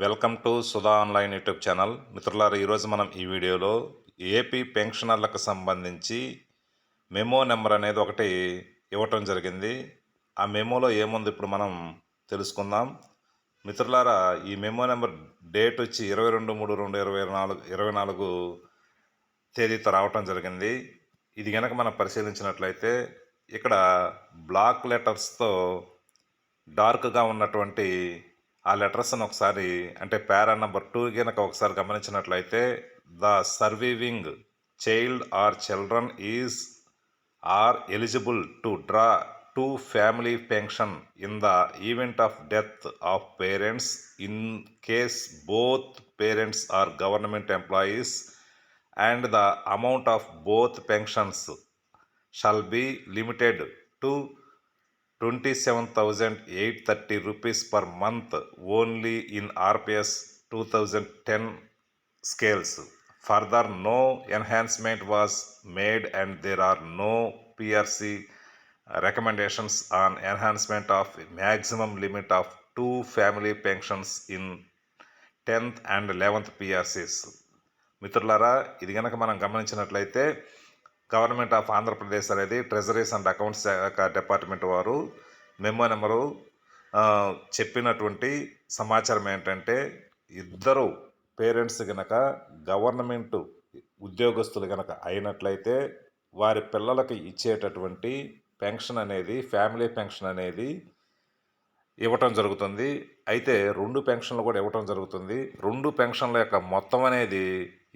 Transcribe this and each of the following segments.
Welcome to Sudha online YouTube channel. మిత్రులారా ఈరోజు మనం ఈ వీడియోలో ఏపీ పెన్షనర్లకు సంబంధించి మెమో నెంబర్ అనేది ఒకటి ఇవ్వటం జరిగింది. ఆ మెమోలో ఏముంది ఇప్పుడు మనం తెలుసుకుందాం. మిత్రులారా ఈ మెమో నెంబర్ డేట్ వచ్చి ఇరవై రెండు మూడు రెండు ఇరవై నాలుగు ఇరవై నాలుగు తేదీతో రావటం జరిగింది. ఇది కనుక మనం పరిశీలించినట్లయితే ఇక్కడ బ్లాక్ లెటర్స్తో డార్క్గా ఉన్నటువంటి ఆ లెటర్స్ని ఒకసారి అంటే పేరా నెంబర్ టూ కనుక ఒకసారి గమనించినట్లయితే the surviving child or children is are eligible to draw two family pension in the event of death of parents. In case both parents are government employees and the amount of both pensions shall be limited to twenty seven thousand eight thirty rupees per month only in RPS two thousand ten scales further no enhancement was made and there are no PRC recommendations on enhancement of maximum limit of two family pensions in tenth and eleventh PRCs మిత్రులారా ఇది కనుక మనం గమనించినట్లయితే government of Andhra Pradesh అనేది treasuries and accounts శాఖ department వారు memo number చెప్పినటువంటి సమాచారం ఏంటంటే ఇద్దరు పేరెంట్స్ గనక గవర్నమెంట్ ఉద్యోగస్తులు గనక అయినట్లయితే వారి పిల్లలకి ఇచ్చేటటువంటి పెన్షన్ అనేది ఫ్యామిలీ పెన్షన్ అనేది ఇవ్వటం జరుగుతుంది. అయితే రెండు పెన్షన్లు కూడా ఇవ్వటం జరుగుతుంది. రెండు పెన్షన్ల యొక్క మొత్తం అనేది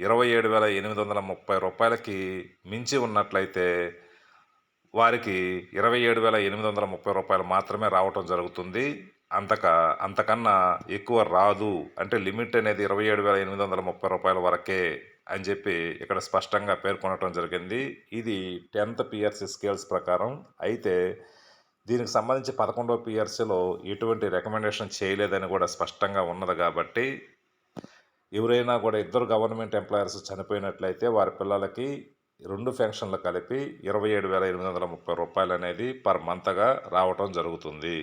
ఇరవై ఏడు వేల ఎనిమిది వందల ముప్పై రూపాయలకి మించి ఉన్నట్లయితే వారికి ఇరవై ఏడు వేల ఎనిమిది వందల ముప్పై రూపాయలు మాత్రమే రావటం జరుగుతుంది. అంతక అంతకన్నా ఎక్కువ రాదు అంటే లిమిట్ అనేది ఇరవై ఏడు వేల ఎనిమిది వందల ముప్పై రూపాయల వరకే అని చెప్పి ఇక్కడ స్పష్టంగా పేర్కొనటం జరిగింది. ఇది టెన్త్ పిఆర్సీ స్కేల్స్ ప్రకారం. అయితే దీనికి సంబంధించి పదకొండవ పిఆర్సీలో ఎటువంటి రికమెండేషన్ చేయలేదని కూడా స్పష్టంగా ఉన్నది కాబట్టి ఎవరైనా కూడా ఇద్దరు గవర్నమెంట్ ఎంప్లాయర్స్ చనిపోయినట్లయితే వారి పిల్లలకి రెండు పెన్షన్లు కలిపి ఇరవై ఏడు వేల ఎనిమిది వందల ముప్పై రూపాయలు అనేది పర్ మంత్గా రావటం జరుగుతుంది.